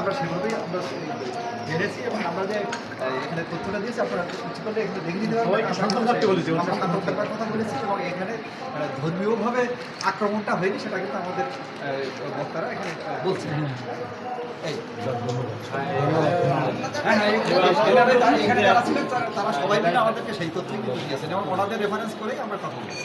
আমরা সেভাবেই আমরা জেনেছি এবং আমরা যে এখানে তথ্যটা দিয়েছি। আপনারা কিছু করলে এখানে দেখে নিতে পারবেন। আমরা শান্ত বলেছি, থাকার কথা বলেছি এবং এখানে ধর্মীয়ভাবে আক্রমণটা হয়নি সেটা কিন্তু আমাদের বক্তারা এখানে বলছেন। হ্যাঁ হ্যাঁ তারা- তারা সবাই মিলে আমাদেরকে সেই তথ্য কিন্তু দিয়েছেন এবং ওনাদের রেফারেন্স করেই আমরা কথা বলছি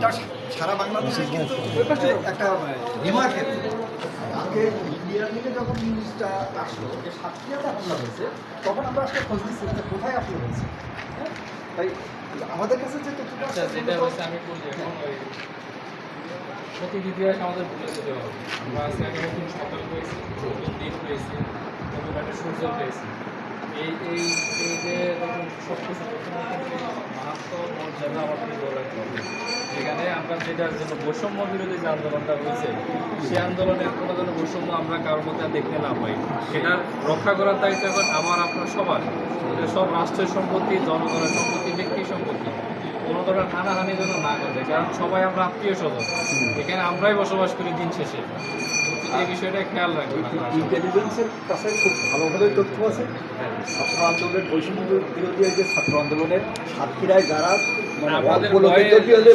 এটা সারা বাংলাদেশে কিন্তু একটা রিমার্কেবল আজকে ইন্ডিয়া থেকে যখন নিউজটা আসলো যে সাতক্ষীরাতে হামলা হয়েছে তখন আমরা আসলে খোঁজ দিচ্ছি যে কোথায় আসলে হয়েছে। হ্যাঁ? তাই আমাদের কাছে যে তথ্যটা আচ্ছা যেটা হচ্ছে আমি বলি এখন সঠিক ইতিহাস আমাদের ভুলে যেতে হবে। আমরা আজকে নতুন সকাল পেয়েছি নতুন দিন পেয়েছি নতুন একটা সূর্য পেয়েছি। এই এই এই যে নতুন সব কিছু মাহাত্ম মর্যাদা আমাদের ধরে রাখতে হবে যেখানে আমরা যেটার জন্য বৈষম্য বিরোধী যে আন্দোলনটা হয়েছে, সেই আন্দোলনের কোনো ধরনের বৈষম্য আমরা কারোর মধ্যে দেখতে না পাই সেটা রক্ষা করার দায়িত্ব এখন আমার আপনার সবার। সব রাষ্ট্রের সম্পত্তি, জনগণের সম্পত্তি, ব্যক্তির সম্পত্তি। কোনো ধরনের হানাহানি যেন না করে কারণ সবাই আমরা আত্মীয় স্বজন। এখানে আমরাই বসবাস করি দিন শেষে। এই বিষয়টা খেয়াল রাখবেন ইন্টেলিজেন্সের কাছে খুব ভালোভাবে তথ্য আছে। ছাত্র আন্দোলনের বৈষম্য বিরোধী যে ছাত্র আন্দোলনের সাতক্ষীরায় যারা মানে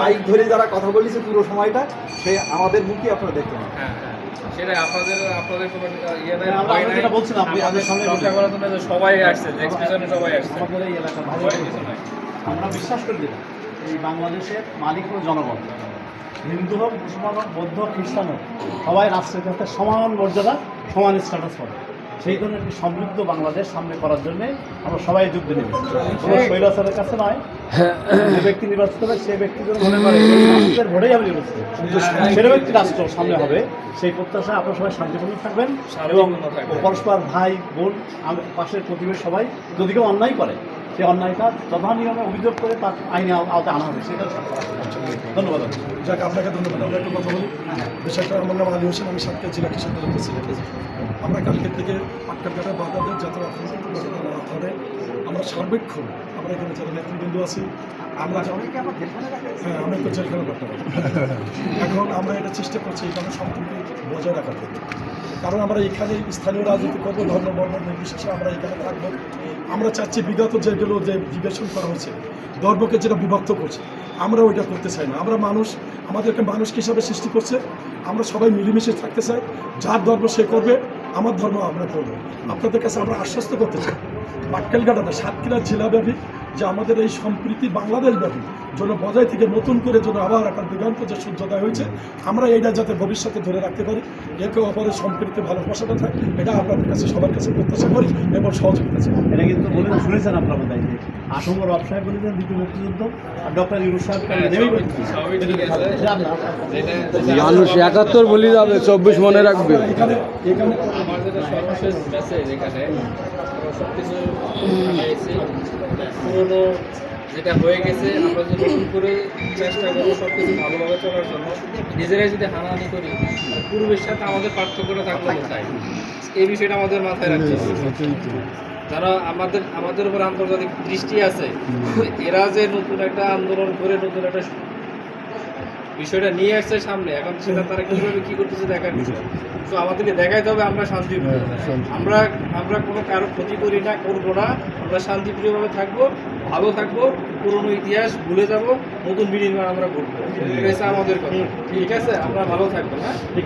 মাইক ধরে যারা কথা বলেছে পুরো সময়টা সে আমাদের মুখে আপনারা দেখতে পাবেন হ্যাঁ হ্যাঁ। সেটাই আপনাদের আপনাদের কোনো ইয়ে নাই হ্যাঁ, আমরা ভয় আমরা নাই। যেটা বলছিলাম, আপনি আমাদের আমাদের সামনে রক্ষা করার জন্য সবাই আসছে এক্সপ্রেশনে সবাই আসছে। আমাদের এই এলাকার ভয়ের কিছু নাই। আমরা বিশ্বাস করি এই বাংলাদেশের মালিক হলো জনগণ। হিন্দু হোক মুসলমান হোক বৌদ্ধ হোক খ্রিস্টান হোক সবাই রাষ্ট্রের কাছে সমান মর্যাদা সমান স্ট্যাটাস পাবে। সেই ধরনের একটি সমৃদ্ধ বাংলাদেশ সামনে করার জন্য আমরা সবাই যুদ্ধ নেব। কোনো স্বৈরাচারের কাছে নয় যে ব্যক্তি নির্বাচিত হবে সে ব্যক্তি মনে করে রাষ্ট্রের ভোটেই আমি নির্বাচিত। সেরকম একটি রাষ্ট্র সামনে হবে। সেই প্রত্যাশায় আপনারা সবাই শান্তিপূর্ণ থাকবেন এবং পরস্পর ভাই বোন পাশের প্রতিবেশ সবাই যদি কেউ অন্যায় করে সেই অন্যায়টা যথা নিয়মে অভিযোগ করে তার আইনে আও- আওতায় আনা হবে সেটা ধন্যবাদ। যাক আপনাকে ধন্যবাদ। আমরা একটু কথা বলি। বিষয়টা আমার নাম আলী হোসেন আমি সাতক্ষীরা জেলা কৃষক দলের প্রেসিডেন্ট আমরা কালকের থেকে পাটকারঘাটা বাজারের যাতে ধরে আমরা সার্বেক্ষণ আমরা এখানে যারা নেতৃবৃন্দ আছি আমরা রাখে হ্যাঁ আমি একটু জেলখানা করতে পারি এখন আমরা এটা চেষ্টা করছি এখানে সম্পর্কে বজায় রাখার জন্য। কারণ আমরা এখানে স্থানীয় রাজনীতি করব, ধর্ম, বর্ণ, নির্বিশেষে আমরা এখানে থাকব। আমরা চাচ্ছি বিগত যেগুলো যে বিবেচন করা হয়েছে ধর্মকে যেটা বিভক্ত করছে, আমরা ওইটা করতে চাই না। আমরা মানুষ, আমাদেরকে মানুষ হিসাবে সৃষ্টি করছে, আমরা সবাই মিলেমিশে থাকতে চাই। যার ধর্ম সে করবে, আমার ধর্ম আমরা করব। আপনাদের কাছে আমরা আশ্বস্ত করতে চাই। পাটকেলঘাটাতে সাতক্ষীরা জেলাব্যাপী যে আমাদের এই সম্প্রীতি বাংলাদেশ ব্যাপী যেন বজায় থেকে নতুন করে যেন আবার একটা দিগন্ত যে সূর্যোদয় হয়েছে, আমরা এটা যাতে ভবিষ্যতে ধরে রাখতে পারি। একে অপরের সম্প্রীতি ভালোবাসাটা থাকে, এটা আপনাদের কাছে, সবার কাছে প্রত্যাশা করি এবং সহযোগিতা এটা কিন্তু বলে শুনেছেন আপনারা আসম ব্যবসায় বলেছেন দ্বিতীয় মুক্তিযুদ্ধ আর ডক্টর ইউনুস সাহেব হ্যাঁ, মানুষ একাত্তর বলি যাবে চব্বিশ মনে রাখবে। এখানে এখানে আমার যেটা সর্বশেষ মেসেজ এখানে সব কিছু লাগাইছি পুরোনো যেটা হয়ে গেছে আমরা যদি নতুন করে চেষ্টা করব সব কিছু ভালোভাবে চলার জন্য নিজেরাই যদি হানাহানি করি পূর্বের সাথে আমাদের পার্থক্যটা থাকলে কোথায়? এই বিষয়টা আমাদের মাথায় রাখতে হবে। যারা আমাদের আমাদের উপর আন্তর্জাতিক দৃষ্টি আছে তো এরা যে নতুন একটা আন্দোলন করে নতুন একটা বিষয়টা নিয়ে আসছে সামনে এখন সেটা তারা কীভাবে কি করতেছে দেখার বিষয়। তো আমাদেরকে দেখাইতে হবে আমরা শান্তিপ্রিয় আমরা আমরা কোনো কারও ক্ষতি করি না করব না। আমরা শান্তিপ্রিয়ভাবে থাকব ভালো থাকব পুরনো ইতিহাস ভুলে যাব নতুন বিনিময় আমরা করব। এটা হচ্ছে আমাদের কথা। ঠিক আছে? আমরা ভালো থাকব না ঠিক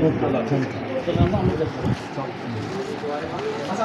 আশা